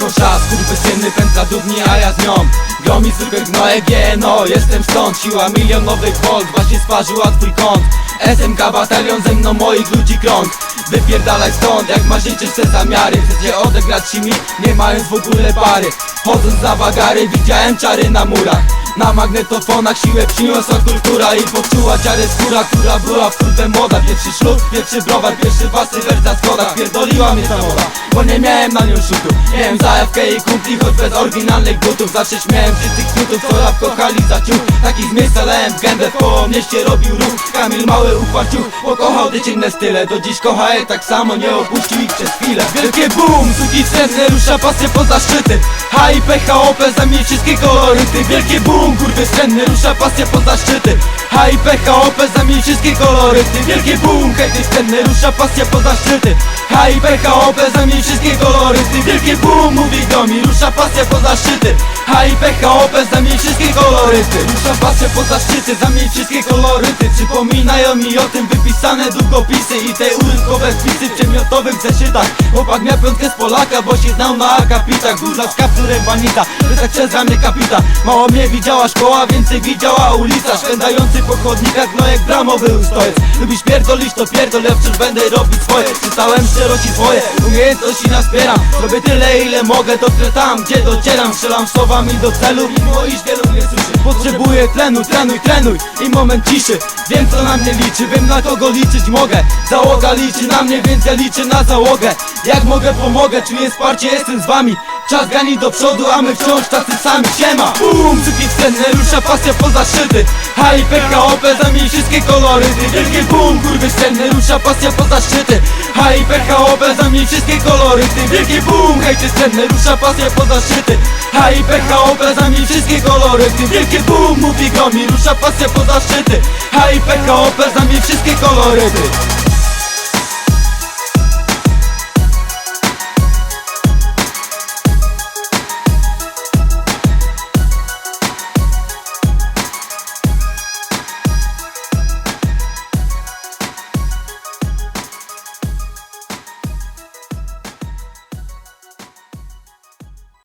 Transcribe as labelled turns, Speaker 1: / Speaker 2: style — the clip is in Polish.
Speaker 1: tylko czas Kurwy pędza dudni, a ja z nią. Gromi zwykłe gnoje, no Jestem stąd, siła milionowych volt Właśnie sparzyła twój kąt. SMK batalion ze mną moich ludzi krąg. Wypierdalaj stąd, jak masz nieczyste zamiary. Chcecie odegrać si mi, nie mając w ogóle pary. Chodząc za wagary, widziałem czary na murach na magnetofonach siłę przyniosła kultura I poczuła ciarę skóra, która była w kurwę moda. Pierwszy ślub, pierwszy browar, pierwszy wasy werca schodach Pierdoliła mnie ta moda, bo nie miałem na nią szutu. Miałem zajawkę i kumpli, choć bez oryginalnych butów. Zawsze śmiałem tych kutów, co rap kochali za ciuch. Takich z miejsca lałem w gębę, po mieście robił ruch. Kamil mały uchwaciuch, pokochał dziecinne style. Do dziś kocha je tak samo, nie opuścił ich przez chwilę. Wielkie boom, suki cenne, rusza pasję poza szczyty. HIP, HOP, zamień wszystkie koloryty. Wielkie boom, kurwy senny, rusza pasja poza szczyty HIP, HOP, zamień wszystkie koloryty Wielkie boom, hejty senny, rusza pasja poza szczyty HIP, HOP, zamień wszystkie koloryty Wielkie boom, mówi Gomi, rusza pasja poza szczyty HIP, HOP, zamień wszystkie koloryty Rusza pasja poza szczyty, zamień wszystkie koloryty Przypominają mi o tym wypisane długopisy I te urynkowe wpisy w przedmiotowych zeszytach. Chłopak miał piątkę z Polaka, bo się znał na akapitach. Górza z kapturem banita, tak przez ramię kapita. Mało mnie widziała szkoła, więcej widziała ulica. Szwendający po chodnikach, no jak bramowy ustojec Lubisz pierdolić, to pierdol, ja wciąż będę robić swoje. Czytałem szczerości swoje, umiejętności naspieram. Robię tyle ile mogę, dotrę tam, gdzie docieram. Strzelam słowami do celu, mimo iż wielu nie słyszy. Potrzebuję tlenu, trenuj, trenuj i moment ciszy. Wiem co na mnie liczy, wiem na kogo liczyć mogę. Załoga liczy na mnie, więc ja liczę na załogę. Jak mogę, pomogę, czuję wsparcie, jestem z wami Czas gani do przodu, a my wciąż tacy sami Siema! Bum! Cuki wstępne, rusza pasja poza szczyty HIP, KOP, zamień wszystkie koloryty Wielkie bum! Kurwy wstępne, rusza pasja poza szczyty HIP, KOP, zamień wszystkie koloryty Wielkie bum! Hejty wstępne, rusza pasja poza szczyty HIP, KOP, zamień wszystkie koloryty Wielkie bum! Mówi Gomi, rusza pasja poza szczyty HIP, KOP, zamień wszystkie koloryty